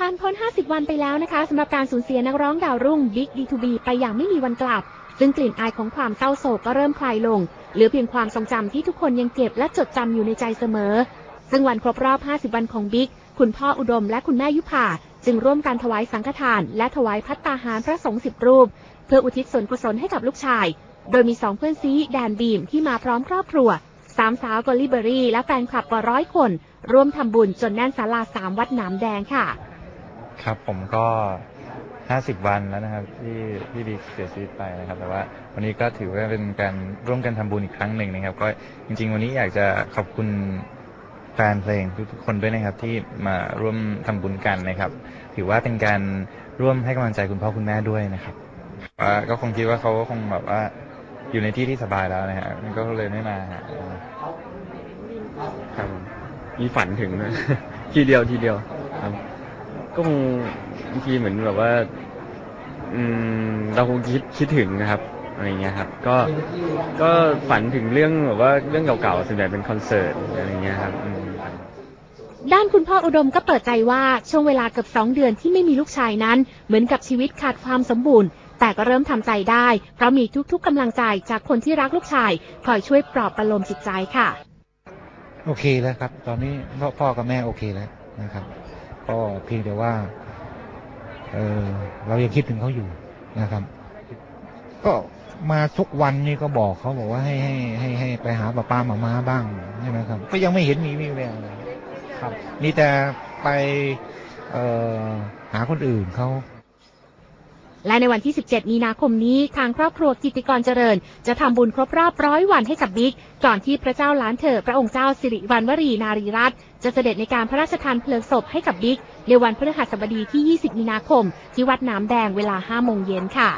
ผ่านพ้น 50 วันไปแล้วนะคะสำหรับการสูญเสียนักร้องดาวรุ่ง Big D2B ไปอย่างไม่มีวันกลับ ซึ่งกลิ่นอายของความเศร้าโศกก็เริ่มคลายลง เหลือเพียงความทรงจำที่ทุกคนยังเก็บและจดจำอยู่ในใจเสมอ ซึ่งวันครบรอบ 50 วันของบิ๊กคุณพ่ออุดมและคุณแม่ยุพาจึงร่วมกันถวายสังฆทาน และถวายพัตตาหารพระสงฆ์สิบรูป เพื่ออุทิศส่วนกุศลให้กับลูกชาย โดยมีสองเพื่อนซีแดนบีมที่มาพร้อมครอบครัวสามสาวกอลลิเบอรี่และแฟนคลับกว่าร้อยคน ร่วมทำบุญจนแน่นศาลาสามวัดหนามแดงค่ะ ครับผมก็ 50 วันแล้วนะครับที่พี่บิ๊กเสียชีวิตไปนะครับ แต่ว่าวันนี้ก็ถือว่าเป็นการร่วมกันทำบุญอีกครั้งหนึ่งนะครับ ก็จริง ๆ วันนี้อยากจะขอบคุณแฟนเพลงทุกๆคนด้วยนะครับที่มาร่วมทำบุญกันนะครับ ถือว่าเป็นการร่วมให้กำลังใจคุณพ่อคุณแม่ด้วยนะครับว่าก็คงคิดว่าเขาก็คงแบบว่าอยู่ในที่ที่สบายแล้วนะฮะก็เลยไม่มาหาครับผมมีฝันถึงนะ ทีเดียวทีเดียว ก็คงบางทีเหมือนแบบว่า อืม เราคงคิดคิดถึงนะครับอะไรเงี้ยครับ ก็ก็ฝันถึงเรื่องแบบว่าเรื่องเก่าๆส่วนใหญ่เป็นคอนเสิร์ตอะไรเงี้ยครับอืม ด้านคุณพ่ออุดมก็เปิดใจว่าช่วงเวลาเกือบสองเดือนที่ไม่มีลูกชายนั้น เหมือนกับชีวิตขาดความสมบูรณ์ แต่ก็เริ่มทำใจได้ เพราะมีทุกๆกำลังใจจากคนที่รักลูกชาย คอยช่วยปลอบประโลมจิตใจค่ะ โอเคแล้วครับ ตอนนี้พ่อพ่อกับแม่โอเคแล้วนะครับ ก็เพียงแต่ว่าเออเรายังคิดถึงเขาอยู่นะครับ ก็มาทุกวันนี่ก็บอกเขาบอกว่าให้ให้ให้ให้ไปหาป้าป้ามามาบ้างใช่ไหมครับ ก็ยังไม่เห็นมีวี่แววเลยครับ มีแต่ไปเอ่อหาคนอื่นเขา และในวันที่ 17 มีนาคมนี้ทางครอบครัวกิติกรเจริญ จะทำบุญครบรอบร้อยวันให้กับบิ๊ก ก่อนที่พระเจ้าล้านเธอพระองค์เจ้าสิริวัณวรีนารีรัตน์จะเสด็จในการพระราชทานเพลิงศพให้กับบิ๊ก ในวันพฤหัสบดีที่ 20 มีนาคม ที่วัดน้ำแดงเวลา 5 โมงเย็นค่ะ